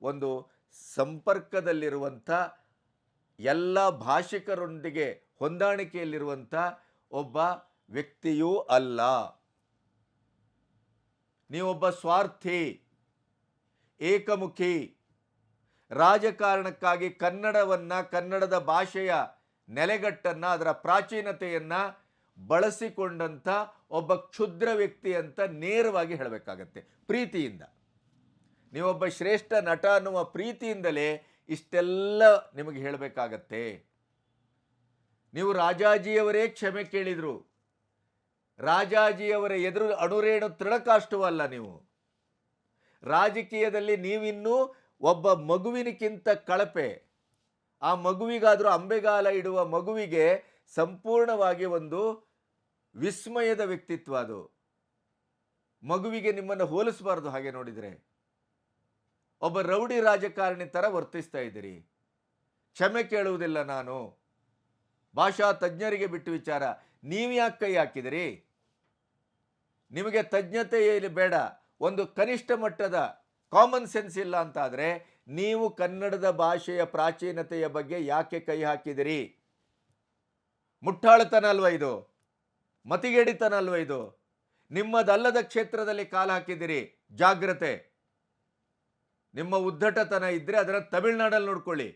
S1: ಒಂದು ಸಂಪರ್ಕದಲ್ಲಿರುವಂಥ, ಎಲ್ಲ ಭಾಷಿಕರೊಂದಿಗೆ ಹೊಂದಾಣಿಕೆಯಲ್ಲಿರುವಂಥ ಒಬ್ಬ ವ್ಯಕ್ತಿಯೂ ಅಲ್ಲ. ನೀವೊಬ್ಬ ಸ್ವಾರ್ಥಿ. ಏಕಮುಖಿ. ರಾಜಕಾರಣಕ್ಕಾಗಿ ಕನ್ನಡವನ್ನು, ಕನ್ನಡದ ಭಾಷೆಯ ನೆಲೆಗಟ್ಟನ್ನು, ಅದರ ಪ್ರಾಚೀನತೆಯನ್ನು ಬಳಸಿಕೊಂಡಂಥ ಒಬ್ಬ ಕ್ಷುದ್ರ ವ್ಯಕ್ತಿ ಅಂತ ನೇರವಾಗಿ ಹೇಳಬೇಕಾಗತ್ತೆ. ಪ್ರೀತಿಯಿಂದ. ನೀವೊಬ್ಬ ಶ್ರೇಷ್ಠ ನಟ ಅನ್ನುವ ಪ್ರೀತಿಯಿಂದಲೇ ಇಷ್ಟೆಲ್ಲ ನಿಮಗೆ ಹೇಳಬೇಕಾಗತ್ತೆ. ನೀವು ರಾಜಾಜಿಯವರೇ ಕ್ಷಮೆ ಕೇಳಿದರು. ರಾಜಾಜಿಯವರ ಎದುರು ಅಣುರೇಣು ತೃಣಕಾಷ್ಟವಲ್ಲ ನೀವು. ರಾಜಕೀಯದಲ್ಲಿ ನೀವಿನ್ನೂ ಒಬ್ಬ ಮಗುವಿನಕ್ಕಿಂತ ಕಳಪೆ. ಆ ಮಗುವಿಗಾದರೂ ಅಂಬೆಗಾಲ ಇಡುವ ಮಗುವಿಗೆ ಸಂಪೂರ್ಣವಾಗಿ ಒಂದು ವಿಸ್ಮಯದ ವ್ಯಕ್ತಿತ್ವ ಅದು. ಮಗುವಿಗೆ ನಿಮ್ಮನ್ನು ಹೋಲಿಸಬಾರ್ದು ಹಾಗೆ ನೋಡಿದರೆ. ಒಬ್ಬ ರೌಡಿ ರಾಜಕಾರಣಿ ಥರ ವರ್ತಿಸ್ತಾ ಇದ್ದೀರಿ. ಕ್ಷಮೆ ಕೇಳುವುದಿಲ್ಲ ನಾನು. ಭಾಷಾ ತಜ್ಞರಿಗೆ ಬಿಟ್ಟು ವಿಚಾರ. ನೀವು ಯಾಕೆ ಕೈ ಹಾಕಿದಿರಿ? ನಿಮಗೆ ತಜ್ಞತೆ ಬೇಡ. ಒಂದು ಕನಿಷ್ಠ ಮಟ್ಟದ ಕಾಮನ್ ಸೆನ್ಸ್ ಇಲ್ಲ ಅಂತಾದರೆ ನೀವು ಕನ್ನಡದ ಭಾಷೆಯ ಪ್ರಾಚೀನತೆಯ ಬಗ್ಗೆ ಯಾಕೆ ಕೈ ಹಾಕಿದಿರಿ? ಮುಟ್ಟಾಳತನ ಅಲ್ವ ಇದು? ಮತಿಗೇಡಿತನ ಅಲ್ವ ಇದು? ನಿಮ್ಮದಲ್ಲದ ಕ್ಷೇತ್ರದಲ್ಲಿ ಕಾಲು ಹಾಕಿದಿರಿ, ಜಾಗ್ರತೆ. ನಿಮ್ಮ ಉದ್ದಟತನ ಇದ್ದರೆ ಅದರ ತಮಿಳ್ನಾಡಲ್ಲಿ ನೋಡ್ಕೊಳ್ಳಿ.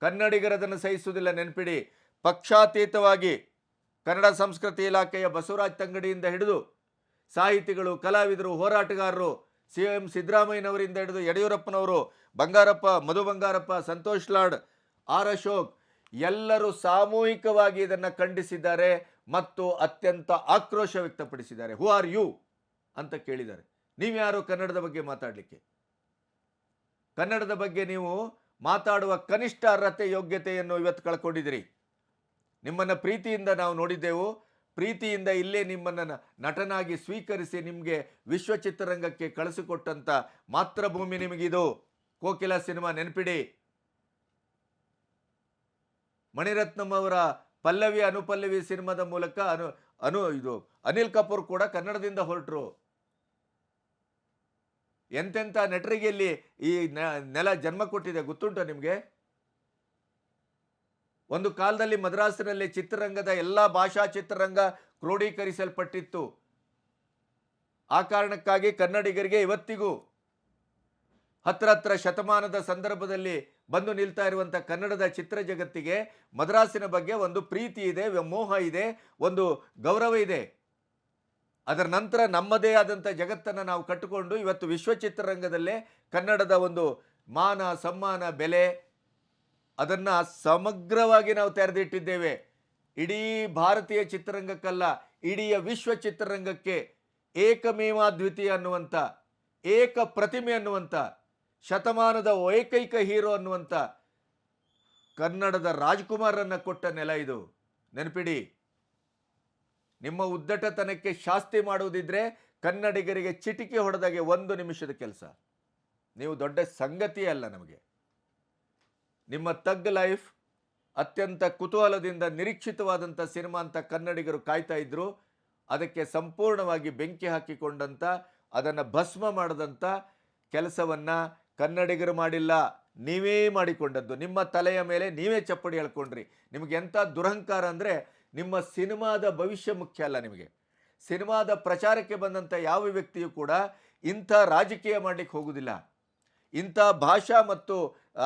S1: ಕನ್ನಡಿಗರದನ್ನು ಸಹಿಸುವುದಿಲ್ಲ, ನೆನಪಿಡಿ. ಪಕ್ಷಾತೀತವಾಗಿ ಕನ್ನಡ ಸಂಸ್ಕೃತಿ ಇಲಾಖೆಯ ಬಸವರಾಜ್ ತಂಗಡಿಯಿಂದ ಹಿಡಿದು ಸಾಹಿತಿಗಳು, ಕಲಾವಿದರು, ಹೋರಾಟಗಾರರು ಸಿ ಎಂ ಸಿದ್ದರಾಮಯ್ಯನವರಿಂದ ಹಿಡಿದು ಯಡಿಯೂರಪ್ಪನವರು, ಬಂಗಾರಪ್ಪ, ಮಧು ಬಂಗಾರಪ್ಪ, ಸಂತೋಷ್ ಲಾಡ್, ಆರ್ ಅಶೋಕ್, ಎಲ್ಲರೂ ಸಾಮೂಹಿಕವಾಗಿ ಇದನ್ನು ಖಂಡಿಸಿದ್ದಾರೆ ಮತ್ತು ಅತ್ಯಂತ ಆಕ್ರೋಶ ವ್ಯಕ್ತಪಡಿಸಿದ್ದಾರೆ. ಹೂ ಆರ್ ಯು ಅಂತ ಕೇಳಿದ್ದಾರೆ. ನೀವ್ಯಾರು ಕನ್ನಡದ ಬಗ್ಗೆ ಮಾತಾಡಲಿಕ್ಕೆ. ಕನ್ನಡದ ಬಗ್ಗೆ ನೀವು ಮಾತಾಡುವ ಕನಿಷ್ಠ ಅರ್ಹತೆ ಯೋಗ್ಯತೆಯನ್ನು ಇವತ್ತು ಕಳ್ಕೊಂಡಿದ್ದೀರಿ. ನಿಮ್ಮನ್ನು ಪ್ರೀತಿಯಿಂದ ನಾವು ನೋಡಿದ್ದೆವು. ಪ್ರೀತಿಯಿಂದ ಇಲ್ಲೇ ನಿಮ್ಮನ್ನು ನಟನಾಗಿ ಸ್ವೀಕರಿಸಿ ನಿಮಗೆ ವಿಶ್ವ ಚಿತ್ರರಂಗಕ್ಕೆ ಕಳಿಸಿಕೊಟ್ಟಂಥ ಮಾತೃಭೂಮಿ ನಿಮಗಿದು. ಕೋಕಿಲ ಸಿನಿಮಾ ನೆನಪಿಡಿ. ಮಣಿರತ್ನಂ ಅವರ ಪಲ್ಲವಿ ಅನುಪಲ್ಲವಿ ಸಿನಿಮಾದ ಮೂಲಕ ಅನು ಅನು, ಇದು ಅನಿಲ್ ಕಪೂರ್ ಕೂಡ ಕನ್ನಡದಿಂದ ಹೊರಟರು. ಎಂತೆಂಥ ನಟರಿಗೆ ಇಲ್ಲಿ ಈ ನೆಲ ಜನ್ಮ ಕೊಟ್ಟಿದೆ ಗೊತ್ತುಂಟ ನಿಮಗೆ? ಒಂದು ಕಾಲದಲ್ಲಿ ಮದ್ರಾಸಿನಲ್ಲಿ ಚಿತ್ರರಂಗದ ಎಲ್ಲ ಭಾಷಾ ಚಿತ್ರರಂಗ ಕ್ರೋಢೀಕರಿಸಲ್ಪಟ್ಟಿತ್ತು ಆ ಕಾರಣಕ್ಕಾಗಿ ಕನ್ನಡಿಗರಿಗೆ ಇವತ್ತಿಗೂ ಹತ್ರ ಹತ್ರ ಶತಮಾನದ ಸಂದರ್ಭದಲ್ಲಿ ಬಂದು ನಿಲ್ತಾ ಇರುವಂಥ ಕನ್ನಡದ ಚಿತ್ರ ಜಗತ್ತಿಗೆ ಮದ್ರಾಸಿನ ಬಗ್ಗೆ ಒಂದು ಪ್ರೀತಿ ಇದೆ ಮೋಹ ಇದೆ, ಒಂದು ಗೌರವ ಇದೆ. ಅದರ ನಂತರ ನಮ್ಮದೇ ಆದಂಥ ಜಗತ್ತನ್ನು ನಾವು ಕಟ್ಟಿಕೊಂಡು ಇವತ್ತು ವಿಶ್ವ ಚಿತ್ರರಂಗದಲ್ಲೇ ಕನ್ನಡದ ಒಂದು ಮಾನ, ಸಮ್ಮಾನ, ಬೆಲೆ ಅದನ್ನು ಸಮಗ್ರವಾಗಿ ನಾವು ತೆರೆದಿಟ್ಟಿದ್ದೇವೆ. ಇಡೀ ಭಾರತೀಯ ಚಿತ್ರರಂಗಕ್ಕಲ್ಲ, ಇಡೀ ವಿಶ್ವ ಚಿತ್ರರಂಗಕ್ಕೆ ಏಕಮೇವ ದ್ವಿತೀಯ ಅನ್ನುವಂಥ ಏಕ ಪ್ರತಿಮೆ ಅನ್ನುವಂಥ ಶತಮಾನದ ಏಕೈಕ ಹೀರೋ ಅನ್ನುವಂಥ ಕನ್ನಡದ ರಾಜ್ಕುಮಾರನ್ನು ಕೊಟ್ಟ ನೆಲ ಇದು. ನೆನಪಿಡಿ, ನಿಮ್ಮ ಉದ್ದಟತನಕ್ಕೆ ಶಾಸ್ತಿ ಮಾಡುವುದಿದ್ರೆ ಕನ್ನಡಿಗರಿಗೆ ಚಿಟಿಕೆ ಹೊಡೆದಾಗೆ ಒಂದು ನಿಮಿಷದ ಕೆಲಸ. ನೀವು ದೊಡ್ಡ ಸಂಗತಿಯೇ ಅಲ್ಲ ನಮಗೆ. ನಿಮ್ಮ ತಗ್ ಲೈಫ್ ಅತ್ಯಂತ ಕುತೂಹಲದಿಂದ ನಿರೀಕ್ಷಿತವಾದಂಥ ಸಿನಿಮಾ ಅಂತ ಕನ್ನಡಿಗರು ಕಾಯ್ತಾ ಇದ್ದರು ಅದಕ್ಕೆ ಸಂಪೂರ್ಣವಾಗಿ ಬೆಂಕಿ ಹಾಕಿಕೊಂಡಂಥ ಅದನ್ನು ಭಸ್ಮ ಮಾಡದಂಥ ಕೆಲಸವನ್ನು ಕನ್ನಡಿಗರು ಮಾಡಿಲ್ಲ. ನೀವೇ ಮಾಡಿಕೊಂಡದ್ದು. ನಿಮ್ಮ ತಲೆಯ ಮೇಲೆ ನೀವೇ ಚಪ್ಪಡಿ ಹೇಳ್ಕೊಂಡ್ರಿ ನಿಮಗೆ ಎಂಥ ದುರಹಂಕಾರ ಅಂದರೆ ನಿಮ್ಮ ಸಿನಿಮಾದ ಭವಿಷ್ಯ ಮುಖ್ಯ ಅಲ್ಲ ನಿಮಗೆ. ಸಿನಿಮಾದ ಪ್ರಚಾರಕ್ಕೆ ಬಂದಂಥ ಯಾವ ವ್ಯಕ್ತಿಯೂ ಕೂಡ ಇಂಥ ರಾಜಕೀಯ ಮಾಡಲಿಕ್ಕೆ ಹೋಗುವುದಿಲ್ಲ ಇಂಥ ಭಾಷಾ ಮತ್ತು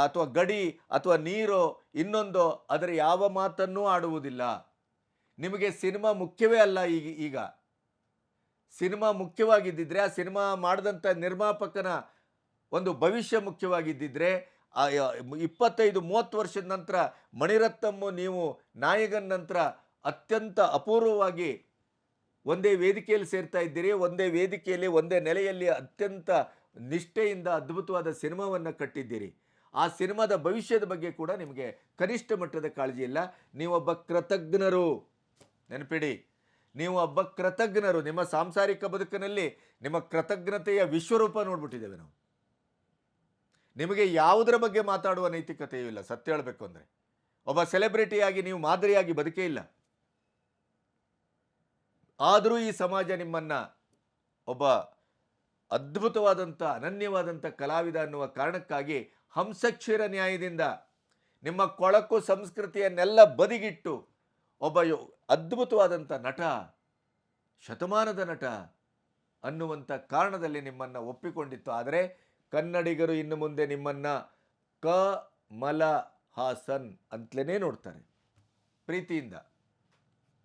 S1: ಅಥವಾ ಗಡಿ ಅಥವಾ ನೀರು ಇನ್ನೊಂದು ಅದರ ಯಾವ ಮಾತನ್ನೂ ಆಡುವುದಿಲ್ಲ. ನಿಮಗೆ ಸಿನಿಮಾ ಮುಖ್ಯವೇ ಅಲ್ಲ ಈಗ ಈಗ. ಸಿನಿಮಾ ಮುಖ್ಯವಾಗಿದ್ದಿದ್ರೆ, ಆ ಸಿನಿಮಾ ಮಾಡಿದಂಥ ನಿರ್ಮಾಪಕನ ಒಂದು ಭವಿಷ್ಯ ಮುಖ್ಯವಾಗಿದ್ದಿದ್ರೆ ಇಪ್ಪತ್ತೈದು, ಮೂವತ್ತು ವರ್ಷದ ನಂತರ ಮಣಿರತ್ನಮ್ಮು ನೀವು ನಾಯಕನ ನಂತರ ಅತ್ಯಂತ ಅಪೂರ್ವವಾಗಿ ಒಂದೇ ವೇದಿಕೆಯಲ್ಲಿ ಸೇರ್ತಾ ಇದ್ದೀರಿ, ಒಂದೇ ವೇದಿಕೆಯಲ್ಲಿ, ಒಂದೇ ನೆಲೆಯಲ್ಲಿ ಅತ್ಯಂತ ನಿಷ್ಠೆಯಿಂದ ಅದ್ಭುತವಾದ ಸಿನಿಮಾವನ್ನು ಕಟ್ಟಿದ್ದೀರಿ. ಆ ಸಿನಿಮಾದ ಭವಿಷ್ಯದ ಬಗ್ಗೆ ಕೂಡ ನಿಮಗೆ ಕನಿಷ್ಠ ಮಟ್ಟದ ಕಾಳಜಿ ಇಲ್ಲ. ನೀವೊಬ್ಬ ಕೃತಜ್ಞರು. ನೆನಪಿಡಿ ನೀವು ಒಬ್ಬ ಕೃತಜ್ಞರು. ನಿಮ್ಮ ಸಾಂಸಾರಿಕ ಬದುಕಿನಲ್ಲಿ ನಿಮ್ಮ ಕೃತಜ್ಞತೆಯ ವಿಶ್ವರೂಪ ನೋಡ್ಬಿಟ್ಟಿದ್ದೇವೆ ನಾವು. ನಿಮಗೆ ಯಾವುದರ ಬಗ್ಗೆ ಮಾತಾಡುವ ನೈತಿಕತೆಯೂ ಇಲ್ಲ, ಸತ್ಯ ಹೇಳಬೇಕು ಅಂದರೆ. ಒಬ್ಬ ಸೆಲೆಬ್ರಿಟಿಯಾಗಿ ನೀವು ಮಾದರಿಯಾಗಿ ಬದುಕೇ ಇಲ್ಲ. ಆದರೂ ಈ ಸಮಾಜ ನಿಮ್ಮನ್ನು ಒಬ್ಬ ಅದ್ಭುತವಾದಂಥ, ಅನನ್ಯವಾದಂಥ ಕಲಾವಿದ ಅನ್ನುವ ಕಾರಣಕ್ಕಾಗಿ ಹಂಸಕ್ಷೀರ ನ್ಯಾಯದಿಂದ ನಿಮ್ಮ ಕೊಳಕು ಸಂಸ್ಕೃತಿಯನ್ನೆಲ್ಲ ಬದಿಗಿಟ್ಟು ಒಬ್ಬ ಯೋ, ಅದ್ಭುತವಾದಂಥ ನಟ, ಶತಮಾನದ ನಟ ಅನ್ನುವಂಥ ಕಾರಣದಲ್ಲಿ ನಿಮ್ಮನ್ನು ಒಪ್ಪಿಕೊಂಡಿತ್ತು. ಆದರೆ ಕನ್ನಡಿಗರು ಇನ್ನು ಮುಂದೆ ನಿಮ್ಮನ್ನು ಕ ಮಲ ಹಾಸನ್ ಅಂತಲೇ ನೋಡ್ತಾರೆ. ಪ್ರೀತಿಯಿಂದ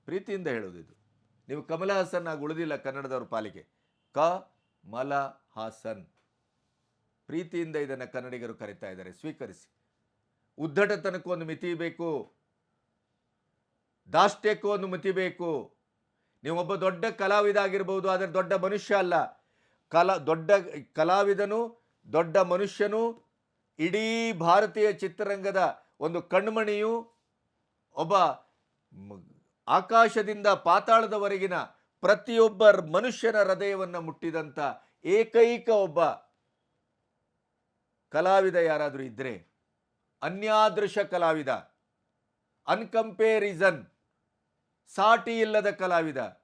S1: ಪ್ರೀತಿಯಿಂದ ಹೇಳೋದು ಇದು. ನೀವು ಕಮಲ ಹಾಸನ್ ಆಗಿ ಉಳಿದಿಲ್ಲ ಕನ್ನಡದವ್ರ ಪಾಲಿಗೆ. ಕ ಮಲ ಹಾಸನ್. ಪ್ರೀತಿಯಿಂದ ಇದನ್ನು ಕನ್ನಡಿಗರು ಕರೀತಾ ಇದ್ದಾರೆ. ಸ್ವೀಕರಿಸಿ. ಉದ್ದಟತನಕ್ಕೂ ಒಂದು ಮಿತಿ ಬೇಕು. ದಾಷ್ಟ್ಯಕ್ಕೂ ಒಂದು ಮಿತಿ ಬೇಕು. ನೀವೊಬ್ಬ ದೊಡ್ಡ ಕಲಾವಿದ ಆಗಿರ್ಬೋದು ಆದರೆ ದೊಡ್ಡ ಮನುಷ್ಯ ಅಲ್ಲ. ಕಲಾ, ದೊಡ್ಡ ಕಲಾವಿದನು, ದೊಡ್ಡ ಮನುಷ್ಯನು, ಇಡೀ ಭಾರತೀಯ ಚಿತ್ರರಂಗದ ಒಂದು ಕಣ್ಮಣಿಯು, ಒಬ್ಬ ಆಕಾಶದಿಂದ ಪಾತಾಳದವರೆಗಿನ ಪ್ರತಿಯೊಬ್ಬ ಮನುಷ್ಯನ ಹೃದಯವನ್ನು ಮುಟ್ಟಿದಂಥ ಏಕೈಕ ಒಬ್ಬ ಕಲಾವಿದ ಯಾರಾದರೂ ಇದ್ದರೆ ಅನ್ಯಾದೃಶ ಕಲಾವಿದ, ಅನ್ಕಂಪೇರಿಸನ್, ಸಾಟಿ ಇಲ್ಲದ ಕಲಾವಿದ,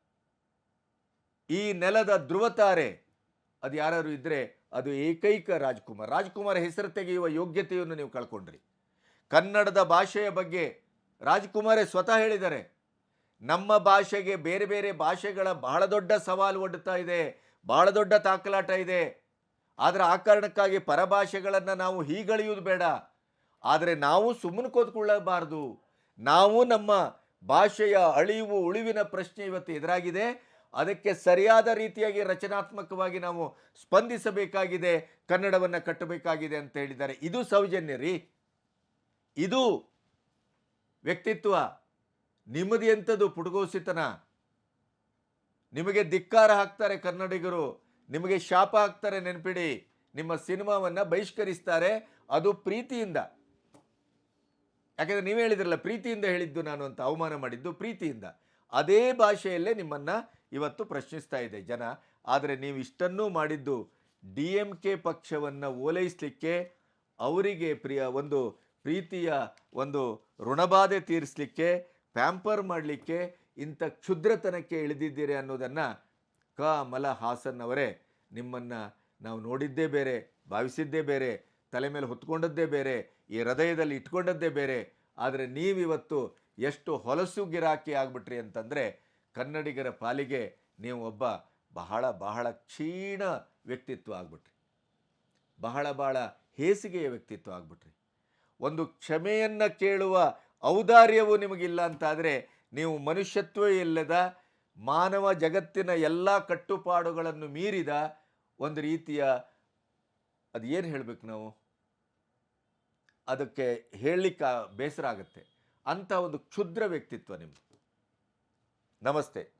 S1: ಈ ನೆಲದ ಧ್ರುವತಾರೆ, ಅದು ಯಾರಾದರೂ ಇದ್ದರೆ ಅದು ಏಕೈಕ ರಾಜ್ಕುಮಾರ್. ರಾಜ್ಕುಮಾರ್ ಹೆಸರು ತೆಗೆಯುವ ಯೋಗ್ಯತೆಯನ್ನು ನೀವು ಕಳ್ಕೊಂಡ್ರಿ. ಕನ್ನಡದ ಭಾಷೆಯ ಬಗ್ಗೆ ರಾಜ್ಕುಮಾರೇ ಸ್ವತಃ ಹೇಳಿದ್ದಾರೆ. ನಮ್ಮ ಭಾಷೆಗೆ ಬೇರೆ ಬೇರೆ ಭಾಷೆಗಳ ಬಹಳ ದೊಡ್ಡ ಸವಾಲು ಒಡ್ಡುತ್ತಾ ಇದೆ, ಬಹಳ ದೊಡ್ಡ ತಾಕಲಾಟ ಇದೆ. ಆದರೆ ಆ ಕಾರಣಕ್ಕಾಗಿ ಪರಭಾಷೆಗಳನ್ನು ನಾವು ಹೀಗಳೆಯುವುದು ಬೇಡ. ಆದರೆ ನಾವು ಸುಮ್ಮನೆ ಕೂತ್ಕೊಳ್ಳಬಾರ್ದು. ನಾವು ನಮ್ಮ ಭಾಷೆಯ ಅಳಿವು, ಉಳಿವಿನ ಪ್ರಶ್ನೆ ಇವತ್ತು ಎದುರಾಗಿದೆ. ಅದಕ್ಕೆ ಸರಿಯಾದ ರೀತಿಯಾಗಿ ರಚನಾತ್ಮಕವಾಗಿ ನಾವು ಸ್ಪಂದಿಸಬೇಕಾಗಿದೆ, ಕನ್ನಡವನ್ನು ಕಟ್ಟಬೇಕಾಗಿದೆ ಅಂತ ಹೇಳಿದ್ದಾರೆ. ಇದು ಸೌಜನ್ಯ ರೀ. ಇದು ವ್ಯಕ್ತಿತ್ವ. ನಿಮ್ಮದು ಎಂಥದ್ದು ಪುಟಗೋಸಿತನ? ನಿಮಗೆ ಧಿಕ್ಕಾರ ಹಾಕ್ತಾರೆ ಕನ್ನಡಿಗರು, ನಿಮಗೆ ಶಾಪ ಹಾಕ್ತಾರೆ ನೆನಪಿಡಿ, ನಿಮ್ಮ ಸಿನಿಮಾವನ್ನು ಬಹಿಷ್ಕರಿಸ್ತಾರೆ ಅದು ಪ್ರೀತಿಯಿಂದ. ಯಾಕೆಂದರೆ ನೀವು ಹೇಳಿದ್ರಲ್ಲ, ಪ್ರೀತಿಯಿಂದ ಹೇಳಿದ್ದು ನಾನು ಅಂತ ಅವಮಾನ ಮಾಡಿದ್ದು ಪ್ರೀತಿಯಿಂದ. ಅದೇ ಭಾಷೆಯಲ್ಲೇ ನಿಮ್ಮನ್ನು ಇವತ್ತು ಪ್ರಶ್ನಿಸ್ತಾ ಇದೆ ಜನ. ಆದರೆ ನೀವು ಇಷ್ಟನ್ನೂ ಮಾಡಿದ್ದು ಡಿ ಎಂ ಕೆ ಪಕ್ಷವನ್ನು ಓಲೈಸಲಿಕ್ಕೆ, ಅವರಿಗೆ ಪ್ರಿಯ ಒಂದು ಪ್ರೀತಿಯ ಒಂದು ಋಣಬಾಧೆ ತೀರಿಸಲಿಕ್ಕೆ ಪ್ಯಾಂಪರ್ ಮಾಡಲಿಕ್ಕೆ ಇಂಥ ಕ್ಷುದ್ರತನಕ್ಕೆ ಇಳಿದಿದ್ದೀರಿ ಅನ್ನೋದನ್ನು ಕ ಮಲ ಹಾಸನ್ ಅವರೇ ನಿಮ್ಮನ್ನು ನಾವು ನೋಡಿದ್ದೇ ಬೇರೆ, ಭಾವಿಸಿದ್ದೇ ಬೇರೆ, ತಲೆ ಮೇಲೆ ಹೊತ್ಕೊಂಡದ್ದೇ ಬೇರೆ, ಈ ಹೃದಯದಲ್ಲಿ ಇಟ್ಕೊಂಡದ್ದೇ ಬೇರೆ, ಆದರೆ ನೀವಿವತ್ತು ಎಷ್ಟು ಹೊಲಸು ಗಿರಾಕಿ ಆಗ್ಬಿಟ್ರಿ ಅಂತಂದರೆ ಕನ್ನಡಿಗರ ಪಾಲಿಗೆ ನೀವು ಒಬ್ಬ ಬಹಳ ಬಹಳ ಕ್ಷೀಣ ವ್ಯಕ್ತಿತ್ವ ಆಗ್ಬಿಟ್ರಿ. ಬಹಳ ಬಹಳ ಹೇಸಿಗೆಯ ವ್ಯಕ್ತಿತ್ವ ಆಗ್ಬಿಟ್ರಿ. ಒಂದು ಕ್ಷಮೆಯನ್ನು ಕೇಳುವ ಔದಾರ್ಯವು ನಿಮಗಿಲ್ಲ ಅಂತಾದರೆ ನೀವು ಮನುಷ್ಯತ್ವ ಇಲ್ಲದ ಮಾನವ ಜಗತ್ತಿನ ಎಲ್ಲ ಕಟ್ಟುಪಾಡುಗಳನ್ನು ಮೀರಿದ ಒಂದು ರೀತಿಯ ಅದು ಏನು ಹೇಳಬೇಕು ನಾವು? ಅದಕ್ಕೆ ಹೇಳಲಿಕ್ಕೆ ಬೇಸರ ಆಗುತ್ತೆ. ಅಂಥ ಒಂದು ಕ್ಷುದ್ರ ವ್ಯಕ್ತಿತ್ವ ನಿಮ್ಮ ನಮಸ್ತೆ.